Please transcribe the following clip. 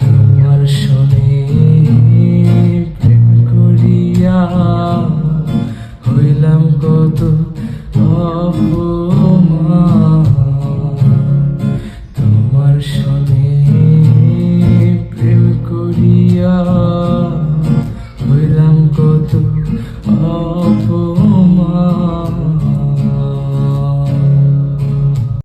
তোমার শোনে প্রেম করিয়া হইলাম কত অপর